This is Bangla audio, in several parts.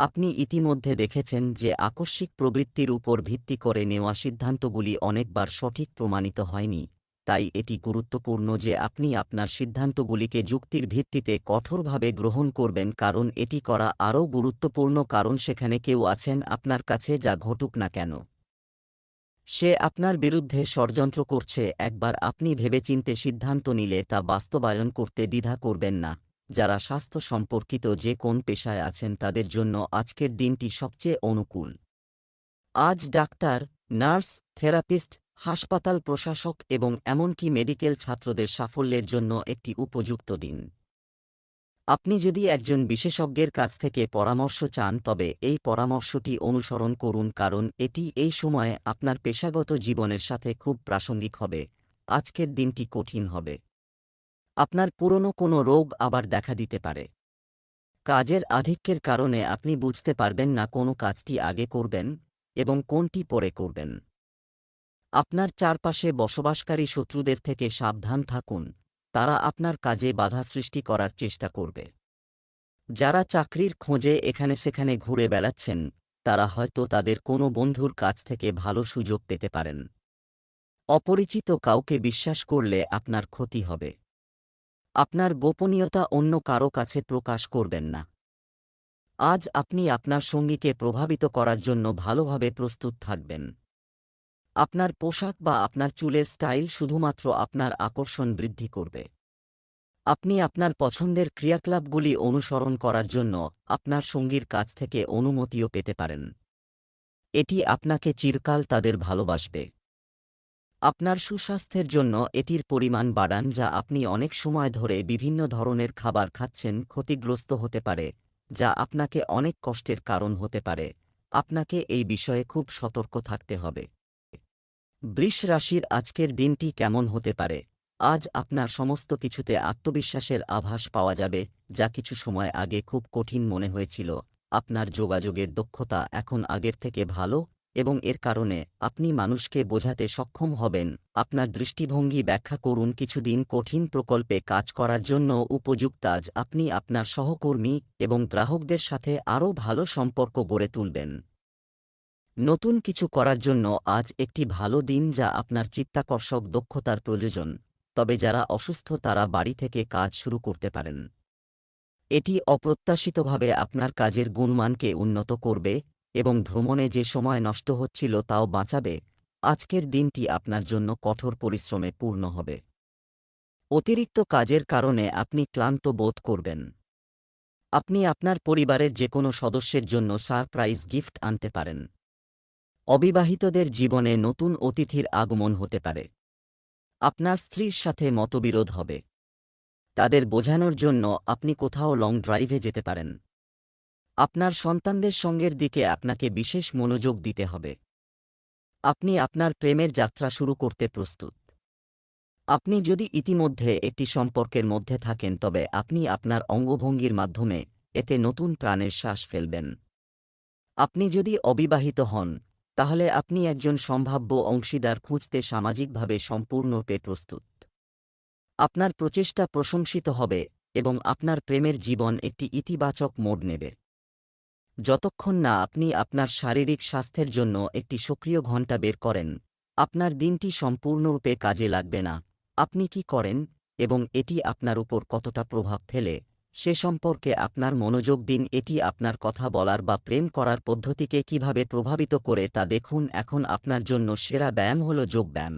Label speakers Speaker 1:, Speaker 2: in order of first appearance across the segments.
Speaker 1: আপনি ইতিমধ্যে দেখেছেন যে আকস্মিক প্রবৃত্তির উপর ভিত্তি করে নেওয়া সিদ্ধান্তগুলি অনেকবার সঠিক প্রমাণিত হয়নি, তাই এটি গুরুত্বপূর্ণ যে আপনি আপনার সিদ্ধান্তগুলিকে যুক্তির ভিত্তিতে কঠোরভাবে গ্রহণ করবেন কারণ এটি করা আরও গুরুত্বপূর্ণ কারণ সেখানে কেউ আছেন আপনার কাছে যা ঘটুক না কেন। সে আপনার বিরুদ্ধে ষড়যন্ত্র করছে, একবার আপনি ভেবেচিন্তে সিদ্ধান্ত নিলে তা বাস্তবায়ন করতে দ্বিধা করবেন না। যারা স্বাস্থ্য সম্পর্কিত যে কোন পেশায় আছেন তাদের জন্য আজকের দিনটি সবচেয়ে অনুকূল। আজ ডাক্তার, নার্স, থেরাপিস্ট, হাসপাতাল প্রশাসক এবং এমনকি মেডিকেল ছাত্রদের সাফল্যের জন্য একটি উপযুক্ত দিন। আপনি যদি একজন বিশেষজ্ঞের কাছ থেকে পরামর্শ চান তবে এই পরামর্শটি অনুসরণ করুন কারণ এটি এই সময়ে আপনার পেশাগত জীবনের সাথে খুব প্রাসঙ্গিক হবে। আজকের দিনটি কঠিন হবে। আপনার পুরনো কোনো রোগ আবার দেখা দিতে পারে। কাজের আধিক্যের কারণে আপনি বুঝতে পারবেন না কোনো কাজটি আগে করবেন এবং কোনটি পরে করবেন। আপনার চারপাশে বসবাসকারী শত্রুদের থেকে সাবধান থাকুন, তারা আপনার কাজে বাধা সৃষ্টি করার চেষ্টা করবে। যারা চাকরির খোঁজে এখানে সেখানে ঘুরে বেড়াচ্ছেন, তারা হয়তো তাদের কোনো বন্ধুর কাছ থেকে ভালো সুযোগ পেতে পারেন। অপরিচিত কাউকে বিশ্বাস করলে আপনার ক্ষতি হবে। আপনার গোপনীয়তা অন্য কারও কাছে প্রকাশ করবেন না। আজ আপনি আপনার সঙ্গীকে প্রভাবিত করার জন্য ভালোভাবে প্রস্তুত থাকবেন। আপনার পোশাক বা আপনার চুলের স্টাইল শুধুমাত্র আপনার আকর্ষণ বৃদ্ধি করবে। আপনি আপনার পছন্দের ক্রিয়াকলাপগুলি অনুসরণ করার জন্য আপনার সঙ্গীর কাছ থেকে অনুমতিও পেতে পারেন। এটি আপনাকে চিরকাল তাদের ভালোবাসবে। আপনার সুস্বাস্থ্যের জন্য এটির পরিমাণ বাড়ান যা আপনি অনেক সময় ধরে বিভিন্ন ধরনের খাবার খাচ্ছেন, ক্ষতিগ্রস্ত হতে পারে, যা আপনাকে অনেক কষ্টের কারণ হতে পারে। আপনাকে এই বিষয়ে খুব সতর্ক থাকতে হবে। বৃষ রাশির আজকের দিনটি কেমন হতে পারে? আজ আপনার সমস্ত কিছুতে আত্মবিশ্বাসের আভাস পাওয়া যাবে, যা কিছু সময় আগে খুব কঠিন মনে হয়েছিল। আপনার যোগাযোগের দক্ষতা এখন আগের থেকে ভালো এবং এর কারণে আপনি মানুষকে বোঝাতে সক্ষম হবেন। আপনার দৃষ্টিভঙ্গি ব্যাখ্যা করুন। কিছুদিন কঠিন প্রকল্পে কাজ করার জন্য উপযুক্ত আজ আপনি আপনার সহকর্মী এবং গ্রাহকদের সাথে আরও ভালো সম্পর্ক গড়ে তুলবেন। নতুন কিছু করার জন্য আজ একটি ভালো দিন যা আপনার চিত্তাকর্ষক দক্ষতার প্রয়োজন, তবে যারা অসুস্থ তারা বাড়ি থেকে কাজ শুরু করতে পারেন। এটি অপ্রত্যাশিতভাবে আপনার কাজের গুণমানকে উন্নত করবে এবং ভ্রমণে যে সময় নষ্ট হচ্ছিল তাও বাঁচাবে। আজকের দিনটি আপনার জন্য কঠোর পরিশ্রমে পূর্ণ হবে। অতিরিক্ত কাজের কারণে আপনি ক্লান্ত বোধ করবেন। আপনি আপনার পরিবারের যে কোনো সদস্যের জন্য সারপ্রাইজ গিফট আনতে পারেন। অবিবাহিতদের জীবনে নতুন অতিথির আগমন হতে পারে। আপনার স্ত্রীর সাথে মতবিরোধ হবে। তাদের বোঝানোর জন্য আপনি কোথাও লং ড্রাইভে যেতে পারেন। আপনার সন্তানদের সঙ্গের দিকে আপনাকে বিশেষ মনোযোগ দিতে হবে। আপনি আপনার প্রেমের যাত্রা শুরু করতে প্রস্তুত। আপনি যদি ইতিমধ্যে একটি সম্পর্কের মধ্যে থাকেন, তবে আপনি আপনার অঙ্গভঙ্গির মাধ্যমে এতে নতুন প্রাণের শ্বাস ফেলবেন। আপনি যদি অবিবাহিত হন, তাহলে আপনি একজন সম্ভাব্য অংশীদার খুঁজতে সামাজিকভাবে সম্পূর্ণরূপে প্রস্তুত। আপনার প্রচেষ্টা প্রশংসিত হবে এবং আপনার প্রেমের জীবন একটি ইতিবাচক মোড় নেবে। যতক্ষণ না আপনি আপনার শারীরিক স্বাস্থ্যের জন্য একটি সক্রিয় ঘণ্টা বের করেন, আপনার দিনটি সম্পূর্ণরূপে কাজে লাগবে না। আপনি কি করেন এবং এটি আপনার উপর কতটা প্রভাব ফেলে, সে সম্পর্কে আপনার মনোযোগ দিন। এটি আপনার কথা বলার বা প্রেম করার পদ্ধতিকে কীভাবে প্রভাবিত করে তা দেখুন। এখন আপনার জন্য সেরা ব্যায়াম হল যোগব্যায়াম।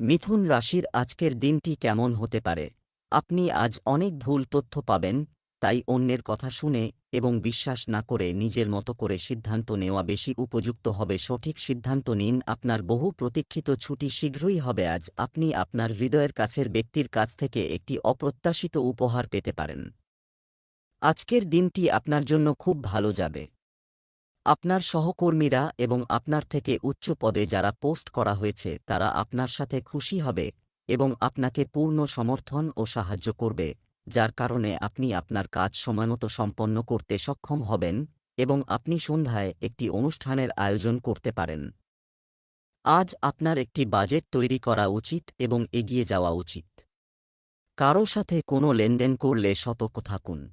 Speaker 1: মিথুন রাশির আজকের দিনটি কেমন হতে পারে? আপনি আজ অনেক ভুল তথ্য পাবেন তাই অন্যের কথা শুনে এবং বিশ্বাস না করে নিজের মতো করে সিদ্ধান্ত নেওয়া বেশি উপযুক্ত হবে। সঠিক সিদ্ধান্ত নিন, আপনার বহু প্রতীক্ষিত ছুটি শীঘ্রই হবে, আজ আপনি আপনার হৃদয়ের কাছের ব্যক্তির কাছ থেকে একটি অপ্রত্যাশিত উপহার পেতে পারেন। আজকের দিনটি আপনার জন্য খুব ভালো যাবে। আপনার সহকর্মীরা এবং আপনার থেকে উচ্চ পদে যারা পোস্ট করা হয়েছে, তারা আপনার সাথে খুশি হবে এবং আপনাকে পূর্ণ সমর্থন ও সাহায্য করবে। যার কারণে আপনি আপনার কাজ সময়মতো সম্পন্ন করতে সক্ষম হবেন এবং আপনি সন্ধ্যায় একটি অনুষ্ঠানের আয়োজন করতে পারেন। আজ আপনার একটি বাজেট তৈরি করা উচিত এবং এগিয়ে যাওয়া উচিত। কারও সাথে কোনো লেনদেন করলে সতর্ক থাকুন।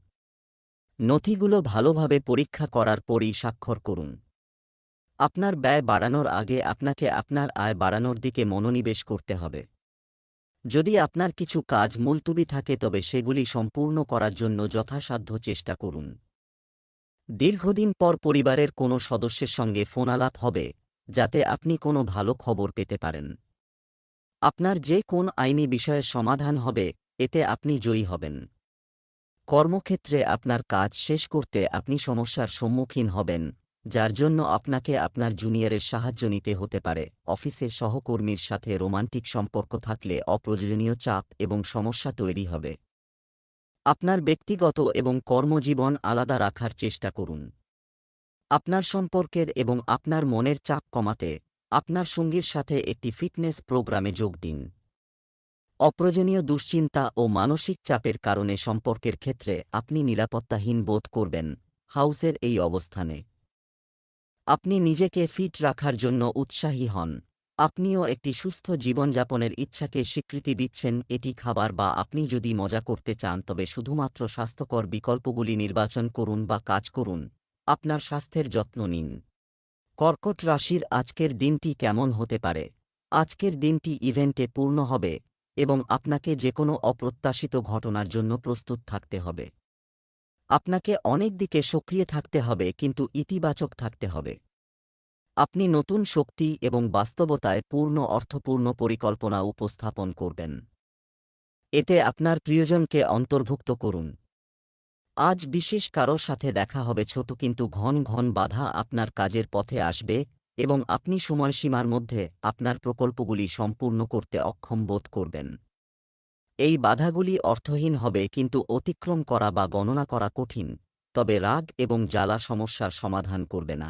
Speaker 1: নথিগুলো ভালোভাবে পরীক্ষা করার পরই স্বাক্ষর করুন। আপনার ব্যয় বাড়ানোর আগে আপনাকে আপনার আয় বাড়ানোর দিকে মনোনিবেশ করতে হবে। যদি আপনার কিছু কাজ মুলতুবি থাকে তবে সেগুলি সম্পূর্ণ করার জন্য যথাসাধ্য চেষ্টা করুন। দীর্ঘদিন পর পরিবারের কোনো সদস্যের সঙ্গে ফোন ফোনালাপ হবে, যাতে আপনি কোনো ভালো খবর পেতে পারেন। আপনার যে কোন আইনি বিষয়ের সমাধান হবে, এতে আপনি জয়ী হবেন। কর্মক্ষেত্রে আপনার কাজ শেষ করতে আপনি সমস্যার সম্মুখীন হবেন। যার জন্য আপনাকে আপনার জুনিয়রের সাহায্য নিতে হতে পারে। অফিসের সহকর্মীর সাথে রোমান্টিক সম্পর্ক থাকলে অপ্রয়োজনীয় চাপ এবং সমস্যা তৈরি হবে। আপনার ব্যক্তিগত এবং কর্মজীবন আলাদা রাখার চেষ্টা করুন। আপনার সম্পর্কের এবং আপনার মনের চাপ কমাতে আপনার সঙ্গীর সাথে একটি ফিটনেস প্রোগ্রামে যোগ দিন। অপ্রয়োজনীয় দুশ্চিন্তা ও মানসিক চাপের কারণে সম্পর্কের ক্ষেত্রে আপনি নিরাপত্তাহীন বোধ করবেন। হাউসের এই অবস্থানে। আপনি নিজেকে ফিট রাখার জন্য উৎসাহী হন। আপনিও একটি সুস্থ জীবনযাপনের ইচ্ছাকে স্বীকৃতি দিচ্ছেন, এটি খাবার বা আপনি যদি মজা করতে চান, তবে শুধুমাত্র স্বাস্থ্যকর বিকল্পগুলি নির্বাচন করুন বা কাজ করুন। আপনার স্বাস্থ্যের যত্ন নিন। কর্কট রাশির আজকের দিনটি কেমন হতে পারে? আজকের দিনটি ইভেন্টে পূর্ণ হবে এবং আপনাকে যে কোনো অপ্রত্যাশিত ঘটনার জন্য প্রস্তুত থাকতে হবে। আপনাকে অনেক দিকে সক্রিয় থাকতে হবে, কিন্তু ইতিবাচক থাকতে হবে। আপনি নতুন শক্তি এবং বাস্তবতায় পূর্ণ, অর্থপূর্ণ পরিকল্পনা উপস্থাপন করবেন। এতে আপনার প্রিয়জনকে অন্তর্ভুক্ত করুন। আজ বিশেষ কারও সাথে দেখা হবে ছোট, কিন্তু ঘন ঘন বাধা আপনার কাজের পথে আসবে এবং আপনি সময়সীমার মধ্যে আপনার প্রকল্পগুলি সম্পূর্ণ করতে অক্ষম বোধ করবেন। এই বাধাগুলি অর্থহীন হবে কিন্তু অতিক্রম করা বা গণনা করা কঠিন, তবে রাগ এবং জ্বালা সমস্যার সমাধান করবে না।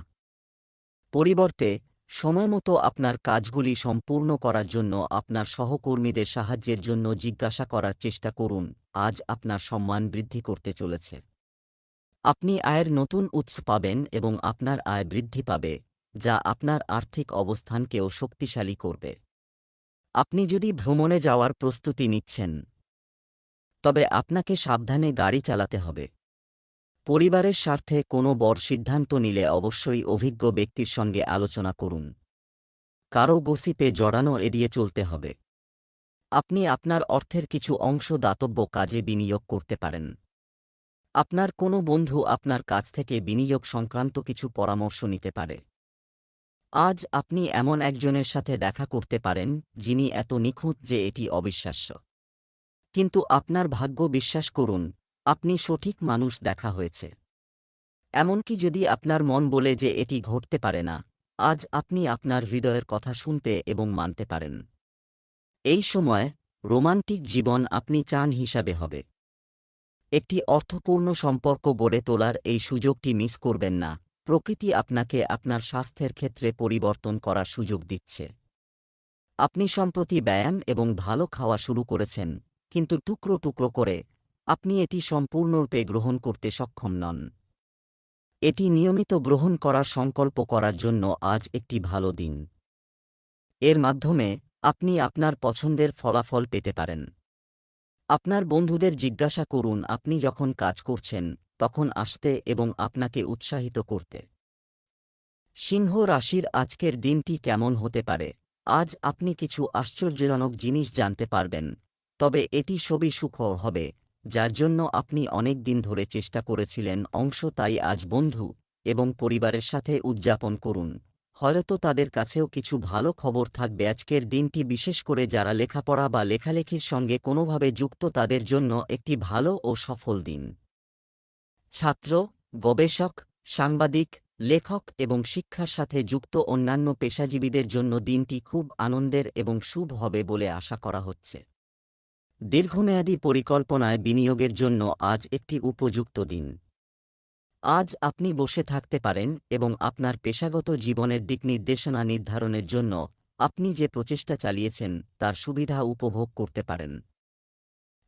Speaker 1: পরিবর্তে সময়মতো আপনার কাজগুলি সম্পূর্ণ করার জন্য আপনার সহকর্মীদের সাহায্যের জন্য জিজ্ঞাসা করার চেষ্টা করুন, আজ আপনার সম্মান বৃদ্ধি করতে চলেছে। আপনি আয়ের নতুন উৎস পাবেন এবং আপনার আয় বৃদ্ধি পাবে, যা আপনার আর্থিক অবস্থানকেও শক্তিশালী করবে। আপনি যদি ভ্রমণে যাওয়ার প্রস্তুতি নিচ্ছেন, তবে আপনাকে সাবধানে গাড়ি চালাতে হবে। পরিবারের স্বার্থে কোনো বড় সিদ্ধান্ত নিলে অবশ্যই অভিজ্ঞ ব্যক্তির সঙ্গে আলোচনা করুন। কারও গসিপে জড়ানো এড়িয়ে চলতে হবে। আপনি আপনার অর্থের কিছু অংশ দাতব্য কাজে বিনিয়োগ করতে পারেন। আপনার কোনো বন্ধু আপনার কাছ থেকে বিনিয়োগ সংক্রান্ত কিছু পরামর্শ নিতে পারে। আজ আপনি এমন একজনের সাথে দেখা করতে পারেন, যিনি এত নিখুঁত যে এটি অবিশ্বাস্য। কিন্তু আপনার ভাগ্য বিশ্বাস করুন, আপনি সঠিক মানুষ দেখা হয়েছে। এমনকি যদি আপনার মন বলে যে এটি ঘটতে পারে না, আজ আপনি আপনার হৃদয়ের কথা শুনতে এবং মানতে পারেন। এই সময়, রোমান্টিক জীবন আপনি চান হিসাবে হবে। একটি অর্থপূর্ণ সম্পর্ক গড়ে তোলার এই সুযোগটি মিস করবেন না। প্রকৃতি আপনাকে আপনার স্বাস্থ্যের ক্ষেত্রে পরিবর্তন করার সুযোগ দিচ্ছে। আপনি সম্প্রতি ব্যায়াম এবং ভালো খাওয়া শুরু করেছেন, কিন্তু টুকরো টুকরো করে আপনি এটি সম্পূর্ণরূপে গ্রহণ করতে সক্ষম নন। এটি নিয়মিত গ্রহণ করার সংকল্প করার জন্য আজ একটি ভালো দিন। এর মাধ্যমে আপনি আপনার পছন্দের ফলাফল পেতে পারেন। আপনার বন্ধুদের জিজ্ঞাসা করুন, আপনি যখন কাজ করছেন তখন আসতে এবং আপনাকে উৎসাহিত করতে। সিংহ রাশির আজকের দিনটি কেমন হতে পারে? আজ আপনি কিছু আশ্চর্যজনক জিনিস জানতে পারবেন, তবে এটি সবই সুখ হবে, যার জন্য আপনি অনেক দিন ধরে চেষ্টা করেছিলেন অংশ তাই আজ বন্ধু এবং পরিবারের সাথে উদযাপন করুন। হয়তো তাদের কাছেও কিছু ভালো খবর থাকবে আজকের দিনটি, বিশেষ করে যারা লেখাপড়া বা লেখালেখির সঙ্গে কোনোভাবে যুক্ত তাদের জন্য একটি ভালো ও সফল দিন। ছাত্র, গবেষক, সাংবাদিক, লেখক এবং শিক্ষার সাথে যুক্ত অন্যান্য পেশাজীবীদের জন্য দিনটি খুব আনন্দের এবং শুভ হবে বলে আশা করা হচ্ছে। দীর্ঘমেয়াদী পরিকল্পনায় বিনিয়োগের জন্য আজ একটি উপযুক্ত দিন। আজ আপনি বসে থাকতে পারেন এবং আপনার পেশাগত জীবনের দিক নির্দেশনা নির্ধারণের জন্য আপনি যে প্রচেষ্টা চালিয়েছেন তার সুবিধা উপভোগ করতে পারেন।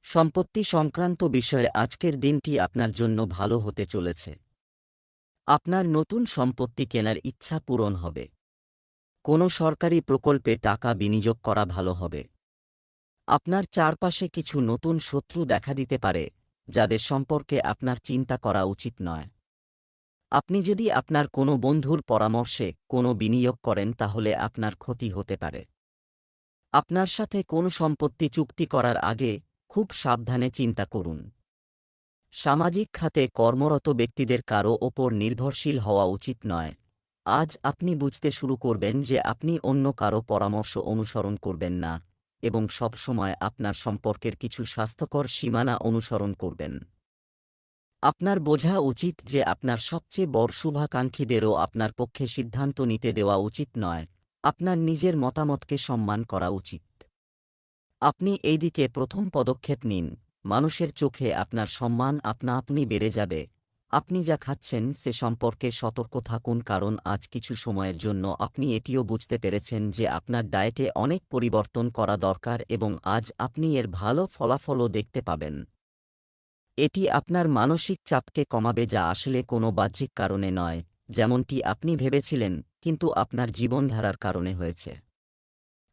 Speaker 1: সম্পত্তি সংক্রান্ত বিষয়ে আজকের দিনটি আপনার জন্য ভালো হতে চলেছে। আপনার নতুন সম্পত্তি কেনার ইচ্ছা পূরণ হবে। কোনো সরকারি প্রকল্পে টাকা বিনিয়োগ করা ভালো হবে। আপনার চারপাশে কিছু নতুন শত্রু দেখা দিতে পারে, যাদের সম্পর্কে আপনার চিন্তা করা উচিত নয়। আপনি যদি আপনার কোনো বন্ধুর পরামর্শে কোনো বিনিয়োগ করেন, তাহলে আপনার ক্ষতি হতে পারে। আপনার সাথে কোন সম্পত্তি চুক্তি করার আগে খুব সাবধানে চিন্তা করুন। সামাজিক খাতে কর্মরত ব্যক্তিদের কারও ওপর নির্ভরশীল হওয়া উচিত নয়। আজ আপনি বুঝতে শুরু করবেন যে আপনি অন্য কারও পরামর্শ অনুসরণ করবেন না এবং সবসময় আপনার সম্পর্কের কিছু স্বাস্থ্যকর সীমানা অনুসরণ করবেন। আপনার বোঝা উচিত যে আপনার সবচেয়ে বড় শুভাকাঙ্ক্ষীদেরও আপনার পক্ষে সিদ্ধান্ত নিতে দেওয়া উচিত নয়। আপনার নিজের মতামতকে সম্মান করা উচিত। আপনি এই দিকে প্রথম পদক্ষেপ নিন। মানুষের চোখে আপনার সম্মান আপনা আপনি বেড়ে যাবে। আপনি যা খাচ্ছেন, সে সম্পর্কে সতর্ক থাকুন কারণ আজ কিছু সময়ের জন্য আপনি এটিও বুঝতে পেরেছেন যে আপনার ডায়েটে অনেক পরিবর্তন করা দরকার এবং আজ আপনি এর ভালো ফলাফলও দেখতে পাবেন। এটি আপনার মানসিক চাপকে কমাবে যা আসলে কোনো বাহ্যিক কারণে নয়, যেমনটি আপনি ভেবেছিলেন, কিন্তু আপনার জীবনধারার কারণে হয়েছে।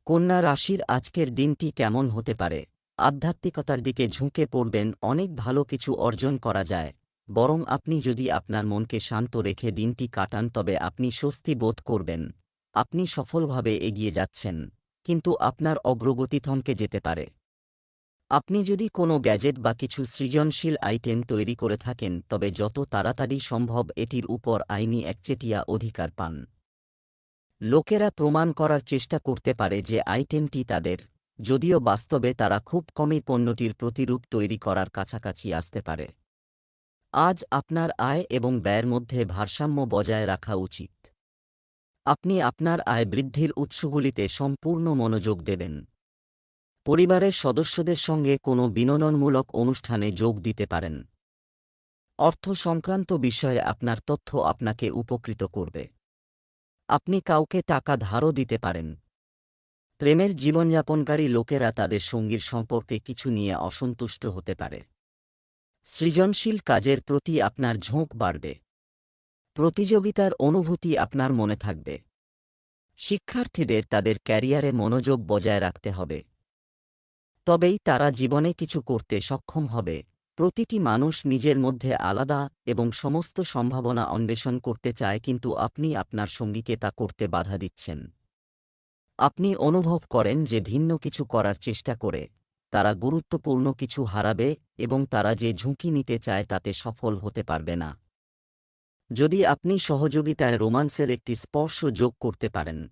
Speaker 1: কন্যা রাশির আজকের দিনটি কেমন হতে পারে? আধ্যাত্মিকতার দিকে ঝুঁকে পড়বেন, অনেক ভালো কিছু অর্জন করা যায়। বরং আপনি যদি আপনার মনকে শান্ত রেখে দিনটি কাটান, তবে আপনি স্বস্তি বোধ করবেন। আপনি সফলভাবে এগিয়ে যাচ্ছেন, কিন্তু আপনার অগ্রগতি থমকে যেতে পারে। আপনি যদি কোনো গ্যাজেট বা কিছু সৃজনশীল আইটেম তৈরি করে থাকেন, তবে যত তাড়াতাড়ি সম্ভব এটির উপর আইনি একচেটিয়া অধিকার পান। লোকেরা প্রমাণ করার চেষ্টা করতে পারে যে আইটেমটি তাদের, যদিও বাস্তবে তারা খুব কমই পণ্যটির প্রতিরূপ তৈরি করার কাছাকাছি আসতে পারে। আজ আপনার আয় এবং ব্যয়ের মধ্যে ভারসাম্য বজায় রাখা উচিত। আপনি আপনার আয় বৃদ্ধির উৎসগুলিতে সম্পূর্ণ মনোযোগ দেবেন। পরিবারের সদস্যদের সঙ্গে কোনো বিনোদনমূলক অনুষ্ঠানে যোগ দিতে পারেন। অর্থ সংক্রান্ত বিষয়ে আপনার তথ্য আপনাকে উপকৃত করবে। আপনি কাউকে টাকা ধারও দিতে পারেন। প্রেমের জীবনযাপনকারী লোকেরা তাদের সঙ্গীর সম্পর্কে কিছু নিয়ে অসন্তুষ্ট হতে পারে। সৃজনশীল কাজের প্রতি আপনার ঝোঁক বাড়বে। প্রতিযোগিতার অনুভূতি আপনার মনে থাকবে। শিক্ষার্থীদের তাদের ক্যারিয়ারে মনোযোগ বজায় রাখতে হবে। তবেই তারা জীবনে কিছু করতে সক্ষম হবে। প্রতিটি মানুষ নিজের মধ্যে আলাদা এবং সমস্ত সম্ভাবনা অন্বেষণ করতে চায় কিন্তু আপনি আপনার সঙ্গীকে তা করতে বাধা দিচ্ছেন। আপনি অনুভব করেন যে ভিন্ন কিছু করার চেষ্টা করে, তারা গুরুত্বপূর্ণ কিছু হারাবে এবং তারা যে ঝুঁকি নিতে চায় তাতে সফল হতে পারবে না। যদি আপনি সহযোগিতায় রোমান্সের একটি স্পর্শ যোগ করতে পারেন,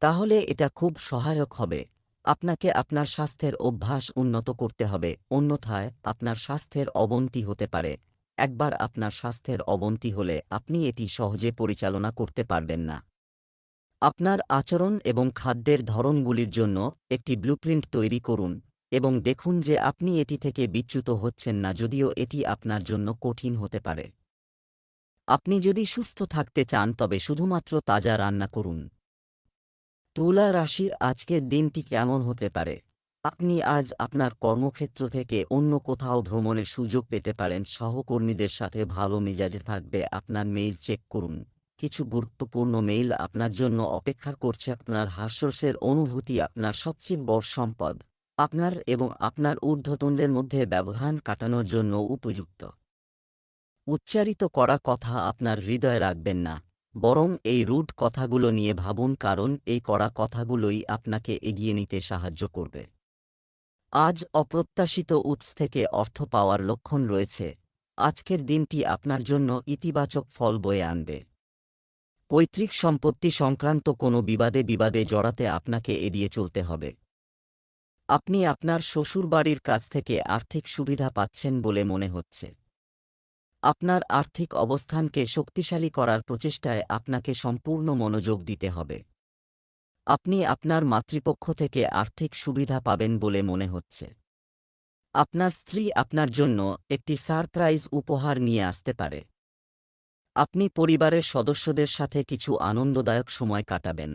Speaker 1: তাহলে এটা খুব সহায়ক হবে। আপনাকে আপনার স্বাস্থ্যের অভ্যাস উন্নত করতে হবে, অন্যথায় আপনার স্বাস্থ্যের অবনতি হতে পারে। একবার আপনার স্বাস্থ্যের অবনতি হলে আপনি এটি সহজে পরিচালনা করতে পারবেন না। আপনার আচরণ এবং খাদ্যের ধরনগুলির জন্য একটি ব্লুপ্রিন্ট তৈরি করুন এবং দেখুন যে আপনি এটি থেকে বিচ্যুত হচ্ছেন না যদিও এটি আপনার জন্য কঠিন হতে পারে। আপনি যদি সুস্থ থাকতে চান তবে শুধুমাত্র তাজা রান্না করুন। তুলা রাশির আজকের দিনটি কেমন হতে পারে? আপনি আজ আপনার কর্মক্ষেত্র থেকে অন্য কোথাও ভ্রমণের সুযোগ পেতে পারেন। সহকর্মীদের সাথে ভালো মেজাজে থাকবে, আপনার মেইল চেক করুন। কিছু গুরুত্বপূর্ণ মেইল আপনার জন্য অপেক্ষা করছে, আপনার হাস্যসের অনুভূতি আপনার সবচেয়ে বড় সম্পদ। আপনার এবং আপনার ঊর্ধ্বতনদের মধ্যে ব্যবধান কাটানোর জন্য উপযুক্ত। উচ্চারিত করা কথা আপনার হৃদয়ে রাখবেন না। বরং এই রুট কথাগুলো নিয়ে ভাবুন কারণ এই করা কথাগুলোই আপনাকে এগিয়ে নিতে সাহায্য করবে। আজ অপ্রত্যাশিত উৎস থেকে অর্থ পাওয়ার লক্ষণ রয়েছে। আজকের দিনটি আপনার জন্য ইতিবাচক ফল বয়ে আনবে। পৈতৃক সম্পত্তি সংক্রান্ত কোনো বিবাদে বিবাদে জড়াতে আপনাকে এড়িয়ে চলতে হবে। আপনি আপনার শ্বশুরবাড়ির কাছ থেকে আর্থিক সুবিধা পাচ্ছেন বলে মনে হচ্ছে। আপনার আর্থিক অবস্থানকে শক্তিশালী করার প্রচেষ্টায় আপনাকে সম্পূর্ণ মনোযোগ দিতে হবে। আপনি আপনার মাতৃপক্ষ থেকে আর্থিক সুবিধা পাবেন বলে মনে হচ্ছে। আপনার স্ত্রী আপনার জন্য একটি সারপ্রাইজ উপহার নিয়ে আসতে পারে। আপনি পরিবারের সদস্যদের সাথে কিছু আনন্দদায়ক সময় কাটাবেন।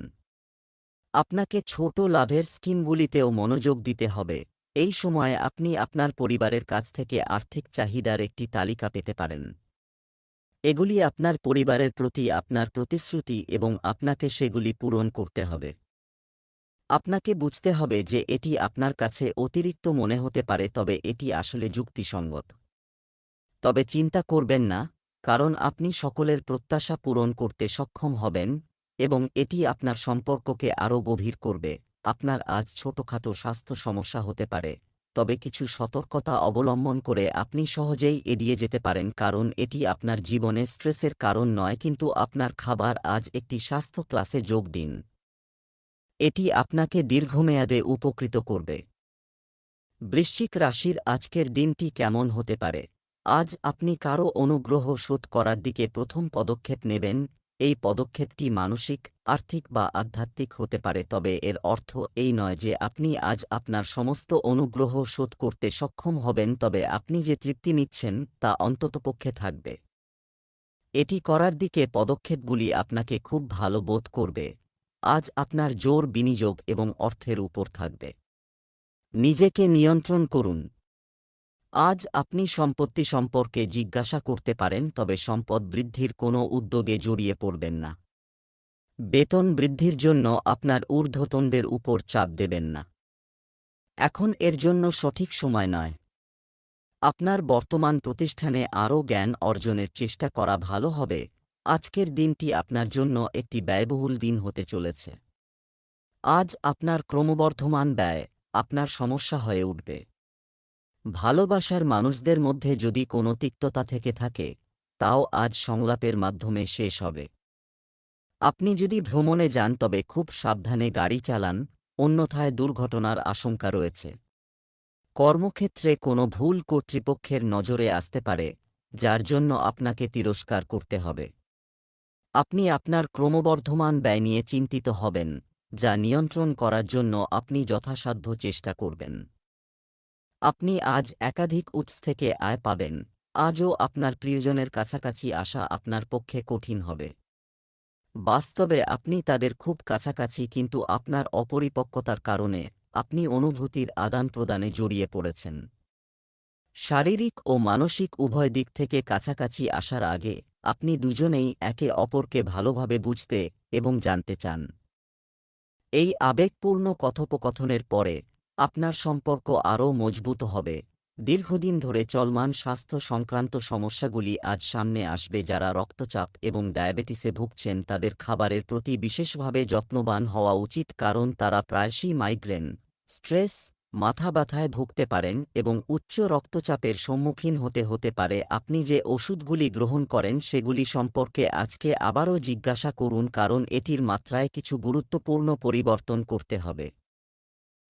Speaker 1: আপনাকে ছোট লাভের স্কিমগুলিতেও মনোযোগ দিতে হবে। এই সময়ে আপনি আপনার পরিবারের কাছ থেকে আর্থিক চাহিদার একটি তালিকা পেতে পারেন। এগুলি আপনার পরিবারের প্রতি আপনার প্রতিশ্রুতি এবং আপনাকে সেগুলি পূরণ করতে হবে। আপনাকে বুঝতে হবে যে এটি আপনার কাছে অতিরিক্ত মনে হতে পারে, তবে এটি আসলে যুক্তিসঙ্গত। তবে চিন্তা করবেন না, কারণ আপনি সকলের প্রত্যাশা পূরণ করতে সক্ষম হবেন এবং এটি আপনার সম্পর্ককে আরও গভীর করবে। আপনার আজ ছোটখাটো স্বাস্থ্য সমস্যা হতে পারে, তবে কিছু সতর্কতা অবলম্বন করে আপনি সহজেই এড়িয়ে যেতে পারেন কারণ এটি আপনার জীবনে স্ট্রেসের কারণ নয় কিন্তু আপনার খাবার আজ একটি স্বাস্থ্য ক্লাসে যোগ দিন। এটি আপনাকে দীর্ঘমেয়াদে উপকৃত করবে। বৃশ্চিক রাশির আজকের দিনটি কেমন হতে পারে? আজ আপনি কারও অনুগ্রহ শোধ করার দিকে প্রথম পদক্ষেপ নেবেন এই পদক্ষেপটি মানসিক, আর্থিক বা আধ্যাত্মিক হতে পারে, তবে এর অর্থ এই নয় যে আপনি আজ আপনার সমস্ত অনুগ্রহ শোধ করতে সক্ষম হবেন, তবে আপনি যে তৃপ্তি নিচ্ছেন তা অন্ততপক্ষে থাকবে। এটি করার দিকে পদক্ষেপগুলি আপনাকে খুব ভালো বোধ করবে। আজ আপনার জোর বিনিয়োগ এবং অর্থের উপর থাকবে। নিজেকে নিয়ন্ত্রণ করুন। আজ আপনি সম্পত্তি সম্পর্কে জিজ্ঞাসা করতে পারেন, তবে সম্পদ বৃদ্ধির কোনো উদ্যোগে জড়িয়ে পড়বেন না। বেতন বৃদ্ধির জন্য আপনার ঊর্ধ্বতনদের উপর চাপ দেবেন না। এখন এর জন্য সঠিক সময় নয়। আপনার বর্তমান প্রতিষ্ঠানে আরও জ্ঞান অর্জনের চেষ্টা করা ভালো হবে। আজকের দিনটি আপনার জন্য একটি ব্যয়বহুল দিন হতে চলেছে। আজ আপনার ক্রমবর্ধমান ব্যয়, আপনার সমস্যা হয়ে উঠবে। ভালোবাসার মানুষদের মধ্যে যদি কোনো তিক্ততা থেকে থাকে, তাও আজ সংলাপের মাধ্যমে শেষ হবে। আপনি যদি ভ্রমণে যান তবে খুব সাবধানে গাড়ি চালান, অন্যথায় দুর্ঘটনার আশঙ্কা রয়েছে। কর্মক্ষেত্রে কোনো ভুল কর্তৃপক্ষের নজরে আসতে পারে, যার জন্য আপনাকে তিরস্কার করতে হবে। আপনি আপনার ক্রমবর্ধমান ব্যয় নিয়ে চিন্তিত হবেন, যা নিয়ন্ত্রণ করার জন্য আপনি যথাসাধ্য চেষ্টা করবেন। আপনি আজ একাধিক উৎস থেকে আয় পাবেন। আজও আপনার প্রিয়জনের কাছাকাছি আসা আপনার পক্ষে কঠিন হবে। বাস্তবে আপনি তাদের খুব কাছাকাছি কিন্তু আপনার অপরিপক্কতার কারণে আপনি অনুভূতির আদান প্রদানে জড়িয়ে পড়েছেন। শারীরিক ও মানসিক উভয় দিক থেকে কাছাকাছি আসার আগে আপনি দুজনেই একে অপরকে ভালোভাবে বুঝতে এবং জানতে চান। এই আবেগপূর্ণ কথোপকথনের পরে আপনার সম্পর্ক আরও মজবুত হবে। দীর্ঘদিন ধরে চলমান স্বাস্থ্য সংক্রান্ত সমস্যাগুলি আজ সামনে আসবে যারা রক্তচাপ এবং ডায়াবেটিসে ভুগছেন, তাদের খাবারের প্রতি বিশেষভাবে যত্নবান হওয়া উচিত কারণ তারা প্রায়শই মাইগ্রেন, স্ট্রেস মাথা ব্যথায় ভুগতে পারেন এবং উচ্চ রক্তচাপের সম্মুখীন হতে হতে পারে। আপনি যে ওষুধগুলি গ্রহণ করেন, সেগুলি সম্পর্কে আজকে আবারও জিজ্ঞাসা করুন কারণ এটির মাত্রায় কিছু গুরুত্বপূর্ণ পরিবর্তন করতে হবে।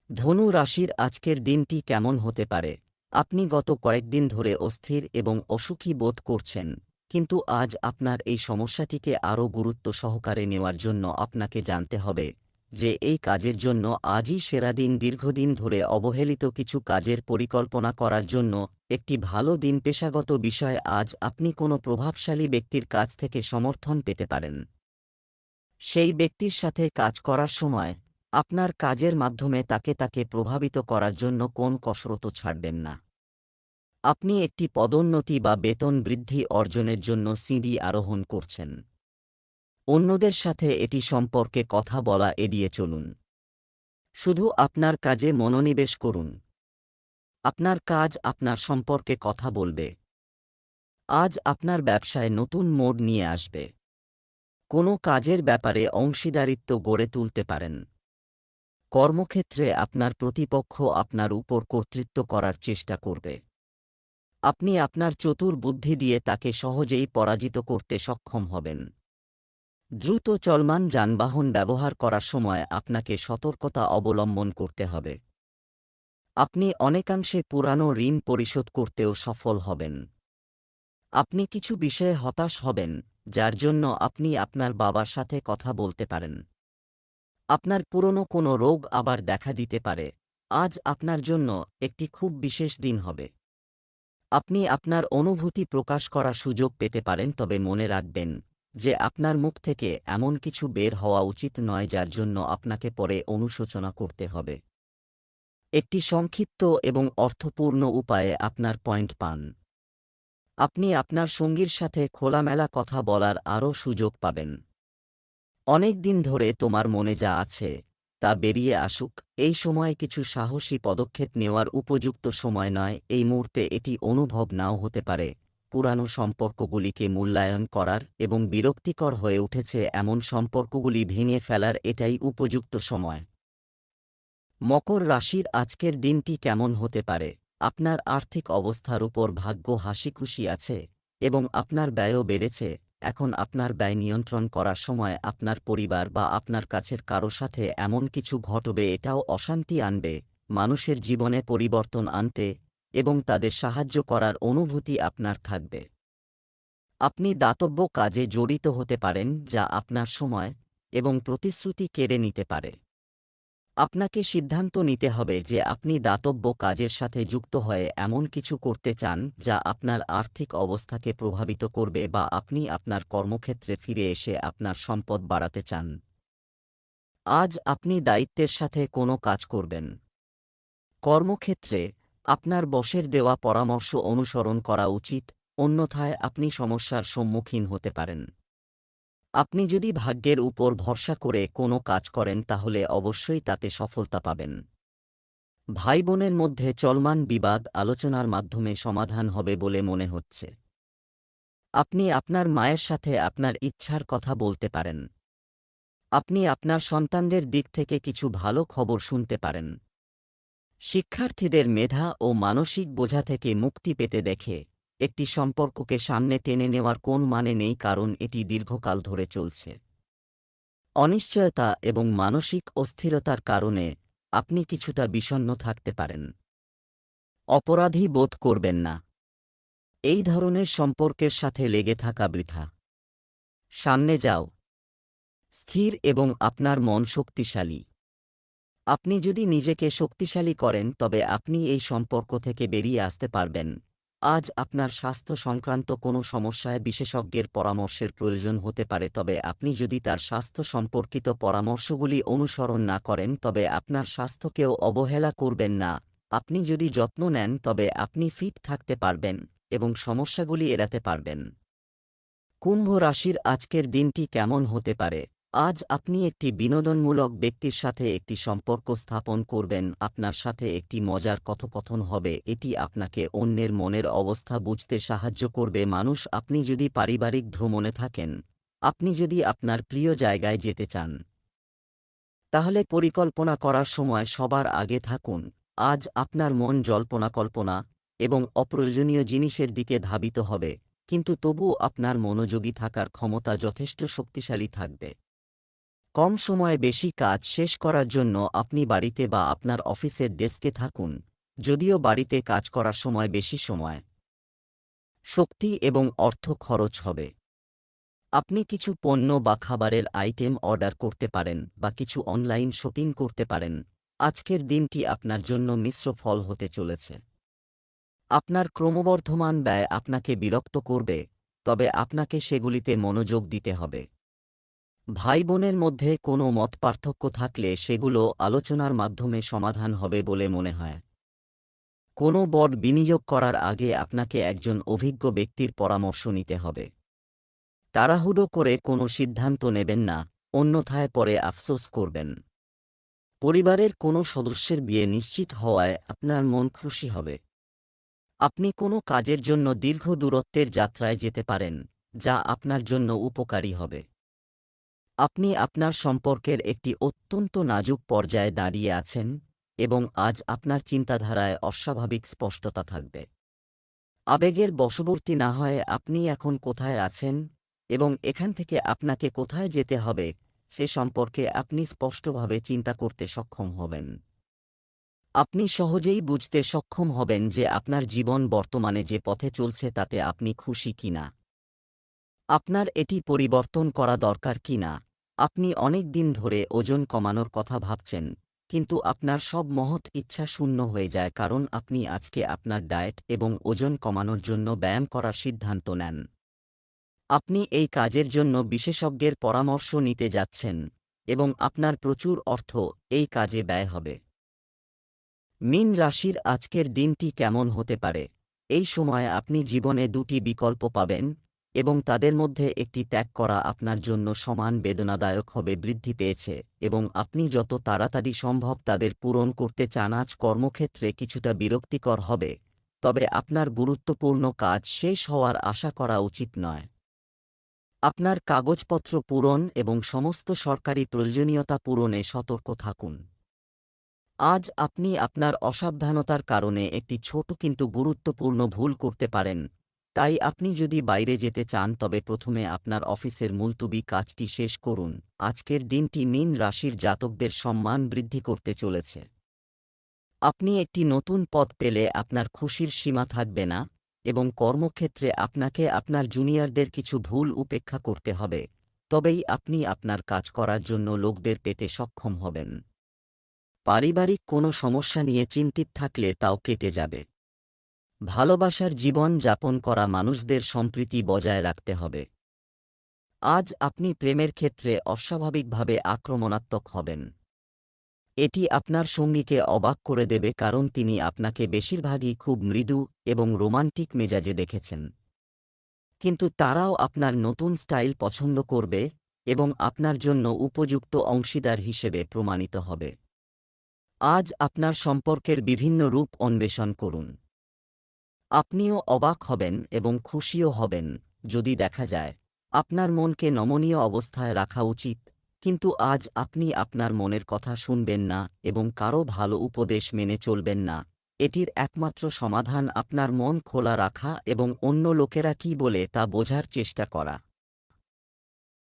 Speaker 1: ধনু রাশির আজকের দিনটি কেমন হতে পারে? আপনি গত কয়েকদিন ধরে অস্থির এবং অসুখী বোধ করছেন, কিন্তু আজ আপনার এই সমস্যাটিকে আরও গুরুত্ব সহকারে নেওয়ার জন্য আপনাকে জানতে হবে যে এই কাজের জন্য আজই সেরা দিন দীর্ঘদিন ধরে অবহেলিত কিছু কাজের পরিকল্পনা করার জন্য একটি ভালো দিন পেশাগত বিষয়ে আজ আপনি কোনো প্রভাবশালী ব্যক্তির কাছ থেকে সমর্থন পেতে পারেন। সেই ব্যক্তির সাথে কাজ করার সময় আপনার কাজের মাধ্যমে তাকে তাকে প্রভাবিত করার জন্য কোন কসরত ছাড়বেন না। আপনি একটি পদোন্নতি বা বেতন বৃদ্ধি অর্জনের জন্য সিঁড়ি আরোহণ করছেন। অন্যদের সাথে এটি সম্পর্কে কথা বলা এড়িয়ে চলুন। শুধু আপনার কাজে মনোনিবেশ করুন। আপনার কাজ আপনার সম্পর্কে কথা বলবে। আজ আপনার ব্যবসায় নতুন মোড় নিয়ে আসবে। কোনো কাজের ব্যাপারে অংশীদারিত্ব গড়ে তুলতে পারেন। কর্মক্ষেত্রে আপনার প্রতিপক্ষ আপনার উপর কর্তৃত্ব করার চেষ্টা করবে। আপনি আপনার চতুর বুদ্ধি দিয়ে তাকে সহজেই পরাজিত করতে সক্ষম হবেন। দ্রুত চলমান যানবাহন ব্যবহার করার সময় আপনাকে সতর্কতা অবলম্বন করতে হবে। আপনি অনেকাংশে পুরানো ঋণ পরিশোধ করতেও সফল হবেন। আপনি কিছু বিষয়ে হতাশ হবেন, যার জন্য আপনি আপনার বাবার সাথে কথা বলতে পারেন। আপনার পুরনো কোনো রোগ আবার দেখা দিতে পারে। আজ আপনার জন্য একটি খুব বিশেষ দিন হবে। আপনি আপনার অনুভূতি প্রকাশ করার সুযোগ পেতে পারেন, তবে মনে রাখবেন যে আপনার মুখ থেকে এমন কিছু বের হওয়া উচিত নয়, যার জন্য আপনাকে পরে অনুশোচনা করতে হবে। একটি সংক্ষিপ্ত এবং অর্থপূর্ণ উপায়ে আপনার পয়েন্ট পান। আপনি আপনার সঙ্গীর সাথে খোলামেলা কথা বলার আরও সুযোগ পাবেন। অনেক দিন ধরে তোমার মনে যা আছে, তা বেরিয়ে আসুক। এই সময়ে কিছু সাহসী পদক্ষেপ নেওয়ার উপযুক্ত সময় নয়। এই মুহূর্তে এটি অনুভব নাও হতে পারে। পুরানো সম্পর্কগুলিকে মূল্যায়ন করার এবং বিরক্তিকর হয়ে উঠেছে এমন সম্পর্কগুলি ভেঙে ফেলার এটাই উপযুক্ত সময়। মকর রাশির আজকের দিনটি কেমন হতে পারে? আপনার আর্থিক অবস্থার উপর ভাগ্য হাসিখুশি আছে এবং আপনার ব্যয়ও বেড়েছে। এখন আপনার ব্যয় নিয়ন্ত্রণ করার সময় আপনার পরিবার বা আপনার কাছের কারও সাথে এমন কিছু ঘটবে, এটাও অশান্তি আনবে। মানুষের জীবনে পরিবর্তন আনতে এবং তাদের সাহায্য করার অনুভূতি আপনার থাকবে। আপনি দাতব্য কাজে জড়িত হতে পারেন, যা আপনার সময় এবং প্রতিশ্রুতি কেড়ে নিতে পারে। আপনাকে সিদ্ধান্ত নিতে হবে যে আপনি দাতব্য কাজের সাথে যুক্ত হয়ে এমন কিছু করতে চান যা আপনার আর্থিক অবস্থাকে প্রভাবিত করবে বা আপনি আপনার কর্মক্ষেত্রে ফিরে এসে আপনার সম্পদ বাড়াতে চান। আজ আপনি দায়িত্বের সাথে কোনো কাজ করবেন। কর্মক্ষেত্রে আপনার বসের দেওয়া পরামর্শ অনুসরণ করা উচিত, অন্যথায় আপনি সমস্যার সম্মুখীন হতে পারেন। আপনি যদি ভাগ্যের উপর ভরসা করে কোনো কাজ করেন, তাহলে অবশ্যই তাতে সফলতা পাবেন। ভাই বোনের মধ্যে চলমান বিবাদ আলোচনার মাধ্যমে সমাধান হবে বলে মনে হচ্ছে। আপনি আপনার মায়ের সাথে আপনার ইচ্ছার কথা বলতে পারেন। আপনি আপনার সন্তানদের দিক থেকে কিছু ভালো খবর শুনতে পারেন। শিক্ষার্থীদের মেধা ও মানসিক বোঝা থেকে মুক্তি পেতে দেখে একটি সম্পর্ককে সামনে টেনে নেওয়ার কোন মানে নেই, কারণ এটি দীর্ঘকাল ধরে চলছে। অনিশ্চয়তা এবং মানসিক অস্থিরতার কারণে আপনি কিছুটা বিষণ্ন থাকতে পারেন। অপরাধী বোধ করবেন না। এই ধরনের সম্পর্কের সাথে লেগে থাকা বৃথা। সামনে যাও। স্থির এবং আপনার মন শক্তিশালী। আপনি যদি নিজেকে শক্তিশালী করেন, তবে আপনি এই সম্পর্ক থেকে বেরিয়ে আসতে পারবেন। আজ আপনার স্বাস্থ্য সংক্রান্ত কোনো সমস্যায় বিশেষজ্ঞের পরামর্শের প্রয়োজন হতে পারে, তবে আপনি যদি তার স্বাস্থ্য সম্পর্কিত পরামর্শগুলি অনুসরণ না করেন, তবে আপনার স্বাস্থ্যকেও অবহেলা করবেন না। আপনি যদি যত্ন নেন, তবে আপনি ফিট থাকতে পারবেন এবং সমস্যাগুলি এড়াতে পারবেন। কুম্ভ রাশির আজকের দিনটি কেমন হতে পারে? আজ আপনি একটি বিনোদনমূলক ব্যক্তির সাথে একটি সম্পর্ক স্থাপন করবেন, আপনার সাথে একটি মজার কথোপকথন হবে, এটি আপনাকে অন্যের মনের অবস্থা বুঝতে সাহায্য করবে। মানুষ, আপনি যদি পারিবারিক ভ্রমণে থাকেন, আপনি যদি আপনার প্রিয় জায়গায় যেতে চান, তাহলে পরিকল্পনা করার সময় সবার আগে থাকুন। আজ আপনার মন জল্পনা কল্পনা এবং অপ্রয়োজনীয় জিনিসের দিকে ধাবিত হবে, কিন্তু তবুও আপনার মনোযোগী থাকার ক্ষমতা যথেষ্ট শক্তিশালী থাকবে। কম সময়ে বেশি কাজ শেষ করার জন্য আপনি বাড়িতে বা আপনার অফিসের ডেস্কে থাকুন, যদিও বাড়িতে কাজ করার সময় বেশি সময়। শক্তি এবং অর্থ খরচ হবে। আপনি কিছু পণ্য বা খাবারের আইটেম অর্ডার করতে পারেন বা কিছু অনলাইন শপিং করতে পারেন। আজকের দিনটি আপনার জন্য মিশ্র ফল হতে চলেছে। আপনার ক্রমবর্ধমান ব্যয় আপনাকে বিরক্ত করবে, তবে আপনাকে সেগুলিতে মনোযোগ দিতে হবে। ভাই বোনের মধ্যে কোনো মত পার্থক্য থাকলে সেগুলো আলোচনার মাধ্যমে সমাধান হবে বলে মনে হয়। কোনো বড় বিনিয়োগ করার আগে আপনাকে একজন অভিজ্ঞ ব্যক্তির পরামর্শ নিতে হবে। তাড়াহুড়ো করে কোনো সিদ্ধান্ত নেবেন না, অন্যথায় পরে আফসোস করবেন। পরিবারের কোনো সদস্যের বিয়ে নিশ্চিত হওয়ায় আপনার মন খুশি হবে। আপনি কোনো কাজের জন্য দীর্ঘ দূরত্বের যাত্রায় যেতে পারেন, যা আপনার জন্য উপকারী হবে। আপনি আপনার সম্পর্কের একটি অত্যন্ত নাজুক পর্যায়ে দাঁড়িয়ে আছেন এবং আজ আপনার চিন্তাধারায় অস্বাভাবিক স্পষ্টতা থাকবে। আবেগের বশবর্তী না হয় আপনি এখন কোথায় আছেন এবং এখান থেকে আপনাকে কোথায় যেতে হবে সে সম্পর্কে আপনি স্পষ্টভাবে চিন্তা করতে সক্ষম হবেন। আপনি সহজেই বুঝতে সক্ষম হবেন যে আপনার জীবন বর্তমানে যে পথে চলছে তাতে আপনি খুশি কিনা। আপনার এটি পরিবর্তন করা দরকার কিনা আপনি অনেক দিন ধরে ওজন কমানোর কথা ভাবছেন, কিন্তু আপনার সব মহৎ ইচ্ছা শূন্য হয়ে যায় কারণ আপনি আজকে আপনার ডায়েট এবং ওজন কমানোর জন্য ব্যায়াম করার সিদ্ধান্ত নেন। আপনি এই কাজের জন্য বিশেষজ্ঞের পরামর্শ নিতে যাচ্ছেন এবং আপনার প্রচুর অর্থ এই কাজে ব্যয় হবে। মিন রাশির আজকের দিনটি কেমন হতে পারে? এই সময় আপনি জীবনে দুটি বিকল্প পাবেন এবং তাদের মধ্যে একটি ত্যাগ করা আপনার জন্য সমান বেদনাদায়ক হবে, বৃদ্ধি পেয়েছে এবং আপনি যত তাড়াতাড়ি সম্ভব তাদের পূরণ করতে চান আজ কর্মক্ষেত্রে কিছুটা বিরক্তিকর হবে, তবে আপনার গুরুত্বপূর্ণ কাজ শেষ হওয়ার আশা করা উচিত নয়। আপনার কাগজপত্র পূরণ এবং সমস্ত সরকারি প্রয়োজনীয়তা পূরণে সতর্ক থাকুন। আজ আপনি আপনার অসাবধানতার কারণে একটি ছোট কিন্তু গুরুত্বপূর্ণ ভুল করতে পারেন তাই আপনি যদি বাইরে যেতে চান, তবে প্রথমে আপনার অফিসের মুলতুবি কাজটি শেষ করুন। আজকের দিনটি মিন রাশির জাতকদের সম্মান বৃদ্ধি করতে চলেছে। আপনি একটি নতুন পদ পেলে আপনার খুশির সীমা থাকবে না এবং কর্মক্ষেত্রে আপনাকে আপনার জুনিয়রদের কিছু ভুল উপেক্ষা করতে হবে। তবেই আপনি আপনার কাজ করার জন্য লোকদের পেতে সক্ষম হবেন। পারিবারিক কোনো সমস্যা নিয়ে চিন্তিত থাকলে তাও কেটে যাবে। ভালোবাসার জীবন যাপন করা মানুষদের সম্প্রীতি বজায় রাখতে হবে। আজ আপনি প্রেমের ক্ষেত্রে অস্বাভাবিকভাবে আক্রমণাত্মক হবেন। এটি আপনার সঙ্গীকে অবাক করে দেবে কারণ তিনি আপনাকে বেশিরভাগই খুব মৃদু এবং রোমান্টিক মেজাজে দেখেছেন। কিন্তু তারাও আপনার নতুন স্টাইল পছন্দ করবে এবং আপনার জন্য উপযুক্ত অংশীদার হিসেবে প্রমাণিত হবে। আজ আপনার সম্পর্কের বিভিন্ন রূপ অন্বেষণ করুন। আপনিও অবাক হবেন এবং খুশিও হবেন, যদি দেখা যায়। আপনার মনকে নমনীয় অবস্থায় রাখা উচিত, কিন্তু আজ আপনি আপনার মনের কথা শুনবেন না এবং কারও ভালো উপদেশ মেনে চলবেন না। এটির একমাত্র সমাধান আপনার মন খোলা রাখা এবং অন্য লোকেরা কি বলে তা বোঝার চেষ্টা করা।